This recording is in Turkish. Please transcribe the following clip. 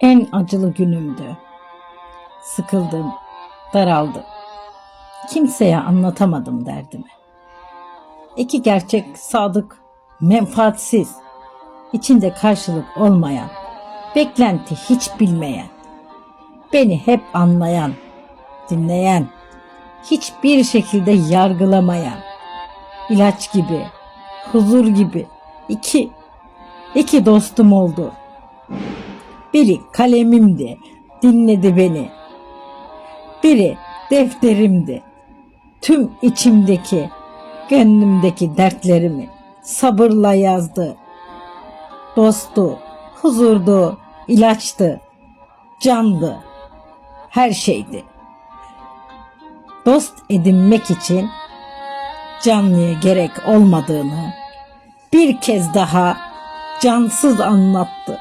En acılı günümdü. Sıkıldım, daraldım. Kimseye anlatamadım derdimi. İki gerçek, sadık, menfaatsiz, içinde karşılık olmayan, beklenti hiç bilmeyen, beni hep anlayan, dinleyen, hiçbir şekilde yargılamayan, ilaç gibi, huzur gibi iki, iki dostum oldu. Biri kalemimdi, dinledi beni. Biri defterimdi. Tüm içimdeki, gönlümdeki dertlerimi sabırla yazdı. Dostu, huzurdu, ilaçtı, candı, her şeydi. Dost edinmek için canlıya gerek olmadığını bir kez daha cansız anlattı.